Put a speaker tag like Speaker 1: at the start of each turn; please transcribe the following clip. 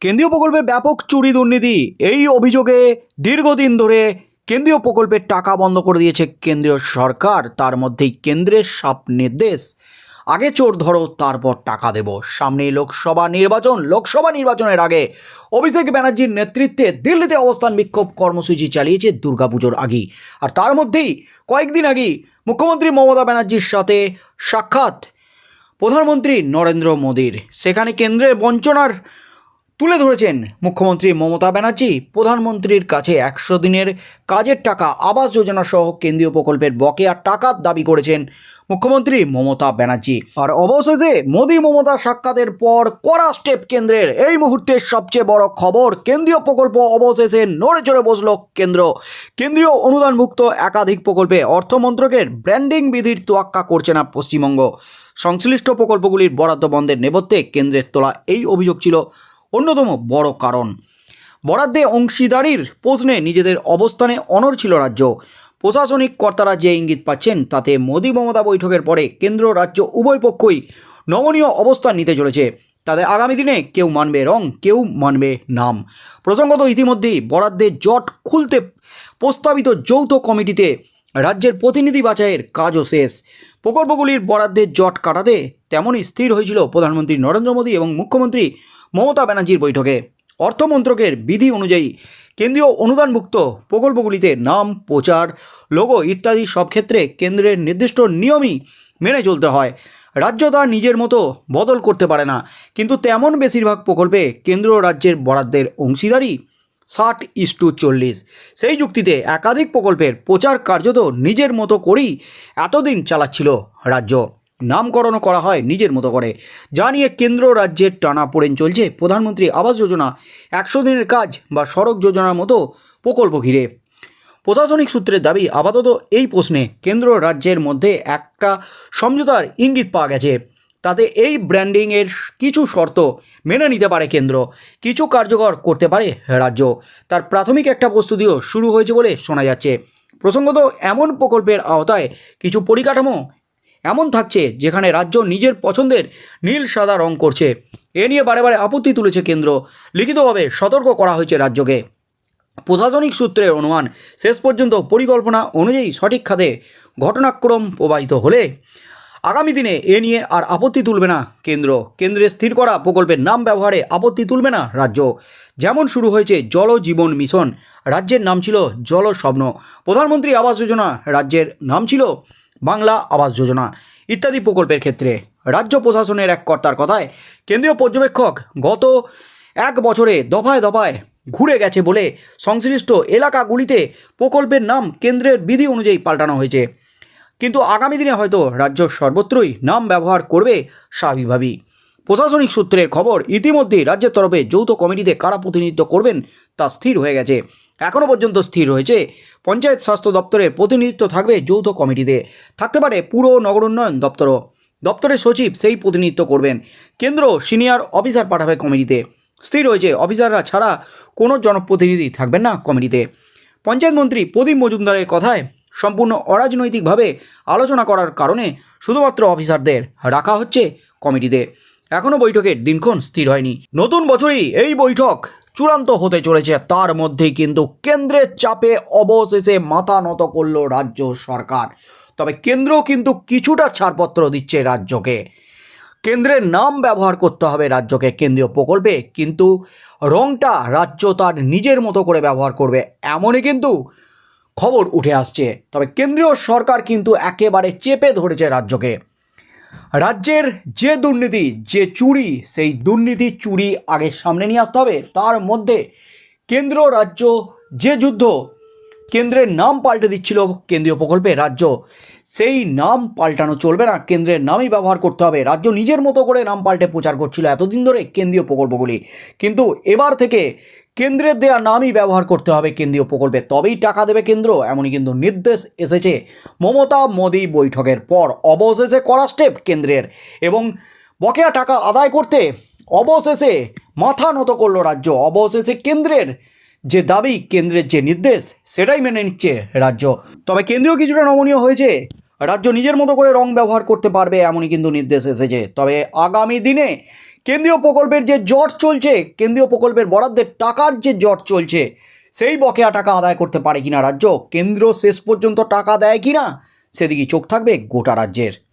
Speaker 1: কেন্দ্রীয় প্রকল্পে ব্যাপক চুরি দুর্নীতি। এই অভিযোগে দীর্ঘদিন ধরে কেন্দ্রীয় প্রকল্পের টাকা বন্ধ করে দিয়েছে কেন্দ্রীয় সরকার। তার মধ্যেই কেন্দ্রের সাপ নির্দেশ। আগে চোর ধরো, তারপর টাকা দেব। সামনেই লোকসভা নির্বাচন। লোকসভা নির্বাচনের আগে অভিষেক ব্যানার্জির নেতৃত্বে দিল্লিতে অবস্থান বিক্ষোভ কর্মসূচি চালিয়েছে দুর্গাপুজোর আগেই। আর তার মধ্যেই কয়েকদিন আগেই মুখ্যমন্ত্রী মমতা ব্যানার্জির সাথে সাক্ষাৎ প্রধানমন্ত্রী নরেন্দ্র মোদীর। সেখানে কেন্দ্রের বঞ্চনার তুলে ধরেছেন মুখ্যমন্ত্রী মমতা ব্যানার্জি, প্রধানমন্ত্রীর কাছে একশো দিনের কাজের টাকা, আবাস যোজনা সহ কেন্দ্রীয় প্রকল্পের বকেয়া টাকার দাবি করেছেন মুখ্যমন্ত্রী মমতা ব্যানার্জি। আর অবশেষে মোদী মমতা সাক্ষাতের পর কড়া স্টেপ কেন্দ্রের। এই মুহূর্তের সবচেয়ে বড় খবর, কেন্দ্রীয় প্রকল্প অবশেষে নড়ে চড়ে বসল কেন্দ্র। কেন্দ্রীয় অনুদানভুক্ত একাধিক প্রকল্পে অর্থমন্ত্রকের ব্র্যান্ডিং বিধির তোয়াক্কা করছে না পশ্চিমবঙ্গ। সংশ্লিষ্ট প্রকল্পগুলির বরাদ্দ বন্ধের নেপথ্যে কেন্দ্রের তোলা এই অভিযোগ ছিল অন্যতম বড় কারণ। বরাদ্দে অংশীদারির প্রশ্নে নিজেদের অবস্থানে অনড় ছিল রাজ্য। প্রশাসনিক কর্তারা যে ইঙ্গিত পাচ্ছেন, তাতে মোদী মমতা বৈঠকের পরে কেন্দ্র, রাজ্য উভয় পক্ষই নমনীয় অবস্থান নিতে চলেছে। তাদের আগামী দিনে কেউ মানবে রং, কেউ মানবে নাম। প্রসঙ্গত ইতিমধ্যেই বরাদ্দের জট খুলতে প্রস্তাবিত যৌথ কমিটিতে রাজ্যের প্রতিনিধি বাছাইয়ের কাজও শেষ। প্রকল্পগুলির বরাদ্দের জট কাটাতে তেমনই স্থির হয়েছিল প্রধানমন্ত্রী নরেন্দ্র মোদী এবং মুখ্যমন্ত্রী মমতা ব্যানার্জির বৈঠকে। অর্থমন্ত্রকের বিধি অনুযায়ী কেন্দ্রীয় অনুদানভুক্ত প্রকল্পগুলিতে নাম, প্রচার, লোগো ইত্যাদি সব ক্ষেত্রে কেন্দ্রের নির্দিষ্ট নিয়মই মেনে চলতে হয়। রাজ্য তা নিজের মতো বদল করতে পারে না। কিন্তু তেমন বেশিরভাগ প্রকল্পে কেন্দ্র রাজ্যের বরাদ্দের অংশীদারি ষাট ইস টু চল্লিশ। সেই যুক্তিতে একাধিক প্রকল্পের প্রচার কার্যত নিজের মতো করেই এতদিন চালাচ্ছিল রাজ্য। নামকরণও করা হয় নিজের মতো করে। যা নিয়ে কেন্দ্র রাজ্যের টানা পড়েন চলছে প্রধানমন্ত্রী আবাস যোজনা, একশো দিনের কাজ বা সড়ক যোজনার মতো প্রকল্প ঘিরে। প্রশাসনিক সূত্রের দাবি, আপাতত এই প্রশ্নে কেন্দ্র রাজ্যের মধ্যে একটা সমঝোতার ইঙ্গিত পাওয়া গেছে। তাতে এই ব্র্যান্ডিংয়ের কিছু শর্ত মেনে নিতে পারে কেন্দ্র, কিছু কার্যকর করতে পারে রাজ্য। তার প্রাথমিক একটা প্রস্তুতিও শুরু হয়েছে বলে শোনা যাচ্ছে। প্রসঙ্গত, এমন প্রকল্পের আওতায় কিছু পরিকাঠামো এমন থাকছে যেখানে রাজ্য নিজের পছন্দের নীল সাদা রং করছে। এ নিয়ে বারে বারে আপত্তি তুলেছে কেন্দ্র। লিখিতভাবে সতর্ক করা হয়েছে রাজ্যকে। প্রশাসনিক সূত্রের অনুমান, শেষ পর্যন্ত পরিকল্পনা অনুযায়ী সঠিক খাতে ঘটনাক্রম প্রবাহিত হলে আগামী দিনে এ নিয়ে আর আপত্তি তুলবে না কেন্দ্র। কেন্দ্রে স্থির করা প্রকল্পের নাম ব্যবহারে আপত্তি তুলবে না রাজ্য। যেমন শুরু হয়েছে জল জীবন মিশন, রাজ্যের নাম ছিল জল স্বপ্ন। প্রধানমন্ত্রী আবাস যোজনা, রাজ্যের নাম ছিল বাংলা আবাস যোজনা ইত্যাদি প্রকল্পের ক্ষেত্রে রাজ্য প্রশাসনের এক কর্তার কথায় কেন্দ্রীয় পর্যবেক্ষক গত এক বছরে দফায় দফায় ঘুরে গেছে বলে সংশ্লিষ্ট এলাকাগুলিতে প্রকল্পের নাম কেন্দ্রের বিধি অনুযায়ী পাল্টানো হয়েছে। কিন্তু আগামী দিনে হয়তো রাজ্য সর্বত্রই নাম ব্যবহার করবে স্বাভাবিকভাবেই। প্রশাসনিক সূত্রের খবর, ইতিমধ্যেই রাজ্যের তরফে যৌথ কমিটিতে কারা প্রতিনিধিত্ব করবেন তা স্থির হয়ে গেছে। এখনও পর্যন্ত স্থির রয়েছে। পঞ্চায়েত স্বাস্থ্য দপ্তরের প্রতিনিধিত্ব থাকবে যৌথ কমিটিতে। থাকতে পারে পুরো নগর উন্নয়ন দপ্তরও। দপ্তরের সচিব সেই প্রতিনিধিত্ব করবেন। কেন্দ্র সিনিয়র অফিসার পাঠাবে কমিটিতে। স্থির হয়েছে অফিসাররা ছাড়া কোনো জনপ্রতিনিধি থাকবেন না কমিটিতে। পঞ্চায়েত মন্ত্রী প্রদীপ মজুমদারের কথায় সম্পূর্ণ অরাজনৈতিকভাবে আলোচনা করার কারণে শুধুমাত্র অফিসারদের রাখা হচ্ছে কমিটিতে। এখনও বৈঠকের দিনক্ষণ স্থির হয়নি। নতুন বছরই এই বৈঠক চূড়ান্ত হতে চলেছে। তার মধ্যেই কিন্তু কেন্দ্রের চাপে অবশেষে মাথা নত করল রাজ্য সরকার। তবে কেন্দ্র কিন্তু কিছুটা ছাড়পত্র দিচ্ছে রাজ্যকে। কেন্দ্রের নাম ব্যবহার করতে হবে রাজ্যকে কেন্দ্রীয় প্রকল্পে, কিন্তু রংটা রাজ্য তার নিজের মতো করে ব্যবহার করবে, এমনই কিন্তু খবর উঠে আসছে। তবে কেন্দ্রীয় সরকার কিন্তু একেবারে চেপে ধরেছে রাজ্যকে। রাজ্যের যে দুর্নীতি, যে চুরি, সেই দুর্নীতি চুরি আগে সামনে নিয়ে আসতে হবে। তার মধ্যে কেন্দ্র, রাজ্য, যে যুদ্ধ কেন্দ্রের নাম পাল্টে দিচ্ছিল কেন্দ্রীয় প্রকল্পে রাজ্য। সেই নাম পাল্টানো চলবে না, কেন্দ্রের নামই ব্যবহার করতে হবে। রাজ্য নিজের মতো করে নাম পাল্টে প্রচার করছিল এতদিন ধরে কেন্দ্রীয় প্রকল্পগুলি। কিন্তু এবার থেকে কেন্দ্রের দেওয়া নামই ব্যবহার করতে হবে কেন্দ্রীয় প্রকল্পে। তবেই টাকা দেবে কেন্দ্র, এমনই কিন্তু নির্দেশ এসেছে মমতা মোদী বৈঠকের পর। অবশেষে করা স্টেপ কেন্দ্রের এবং বকেয়া টাকা আদায় করতে অবশেষে মাথা নত করল রাজ্য। অবশেষে কেন্দ্রের যে দাবি কেন্দ্রের যে নির্দেশ, সেটাই মেনে নিচ্ছে রাজ্য। তবে কেন্দ্রীয় কিছুটা নমনীয় হয়েছে। রাজ্য নিজের মতো করে রং ব্যবহার করতে পারবে এমনই কিন্তু নির্দেশ এসেছে। তবে আগামী দিনে কেন্দ্রীয় প্রকল্পের যে জট চলছে, কেন্দ্রীয় প্রকল্পের বরাদ্দের টাকার যে জট চলছে, সেই বকেয়া টাকা আদায় করতে পারে কিনা রাজ্য? কেন্দ্র শেষ পর্যন্ত টাকা দেয় কিনা? সেদিকে চোখ থাকবে গোটা রাজ্যের।